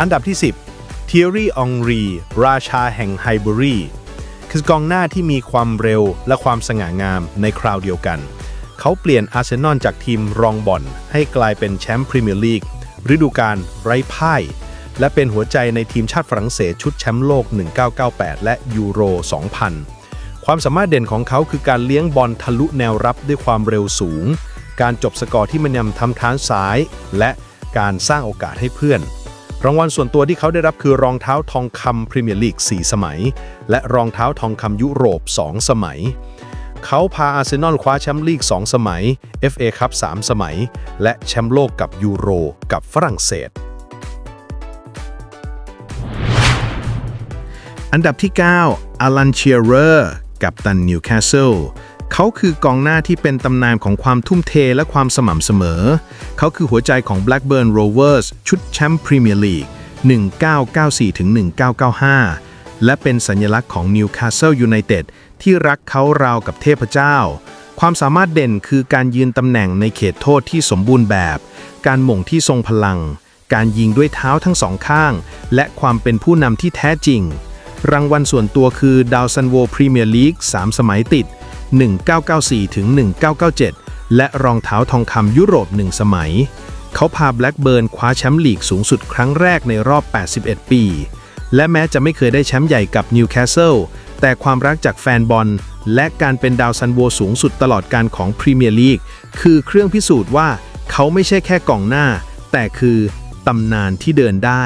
อันดับที่ 10 Thierry Henry ราชาแห่งไฮบรีคือกองหน้าที่มีความเร็วและความสง่างามในคราวเดียวกัน เขาเปลี่ยนอาร์เซนอลจากทีมรองบอลให้กลายเป็นแชมป์พรีเมียร์ลีกฤดูกาลไร้พ่าย และเป็นหัวใจในทีมชาติฝรั่งเศสชุดแชมป์โลก 1998 และยูโร 2000 ความสามารถเด่นของเขาคือการเลี้ยงบอลทะลุแนวรับด้วยความเร็วสูง การจบสกอร์ที่มันยำทำท้านซ้าย และการสร้างโอกาสให้เพื่อน รางวัลส่วนตัวที่เขาได้รับคือรองเท้าทองคำพรีเมียร์ลีก 4 สมัย และรองเท้าทองคำยุโรป 2 สมัย เขาพาอาร์เซนอลคว้าแชมป์ลีก 2 สมัย FA คัพ3สมัย และแชมป์โลกกับยูโร กับฝรั่งเศส อันดับที่ 9อลันเชียเรอร์กับตันนิวคาสเซิล เขาคือกองหน้าที่เป็นตำนานของความทุ่มเทและความสม่ำเสมอ เขาคือหัวใจของ Blackburn Rovers ชุดแชมป์พรีเมียร์ลีก 1994-1995 และเป็นสัญลักษณ์ของ Newcastle United ที่รักเขาราวกับเทพเจ้า ความสามารถเด่นคือการยืนตำแหน่งในเขตโทษที่สมบูรณ์แบบ การหม่งที่ทรงพลัง การยิงด้วยเท้าทั้งสองข้าง และความเป็นผู้นำที่แท้จริง รางวัลส่วนตัวคือดาวซันโวพรีเมียร์ลีก3สมัยติด 1994 ถึง 1997 และรองเท้าทองคำยุโรป 1 สมัย เขาพาแบล็กเบิร์นคว้าแชมป์ลีกสูงสุดครั้งแรกในรอบ 81 ปี และแม้จะไม่เคยได้แชมป์ใหญ่กับนิวคาสเซิลแต่ความรักจากแฟนบอล และการเป็นดาวซันโวสูงสุดตลอดการของพรีเมียร์ลีกคือเครื่องพิสูจน์ว่าเขาไม่ใช่แค่กองหน้า แต่คือตำนานที่เดินได้